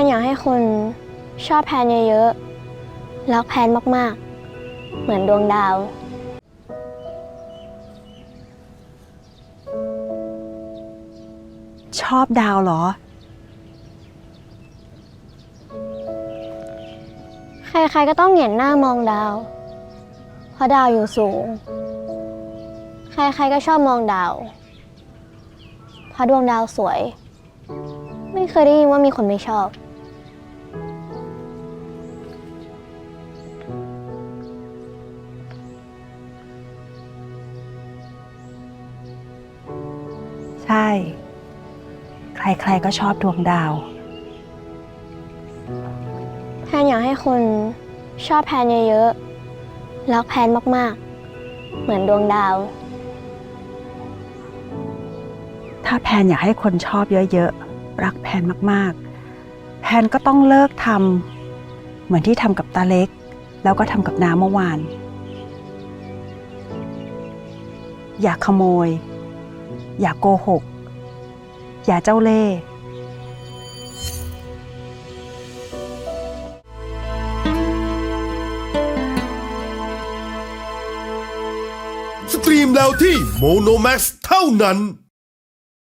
นอยากให้คนชอบแพนเยอะๆ รักแพนมากๆ เหมือนดวงดาว ชอบดาวเหรอ ใครๆ ก็ต้องเหงียนหน้ามองดาว เพราะดาวอยู่สูง ใครๆ ก็ชอบมองดาว เพราะดวงดาวสวย ไม่เคยได้ยินว่ามีคนไม่ชอบ ใช่ ใครๆก็ชอบดวงดาว แพนอยากให้คนชอบแพนเยอะๆ รักแพนมากๆ เหมือนดวงดาว ถ้าแพนอยากให้คนชอบเยอะๆ รักแพนมากๆ แพนก็ต้องเลิกทำเหมือนที่ทำกับตาเล็ก แล้วก็ทำกับน้าเมื่อวาน อย่าขโมย อย่าโกหก อย่าเจ้าเล่ห์สตรีมแล้วที่โมโนแม x เท่านั้น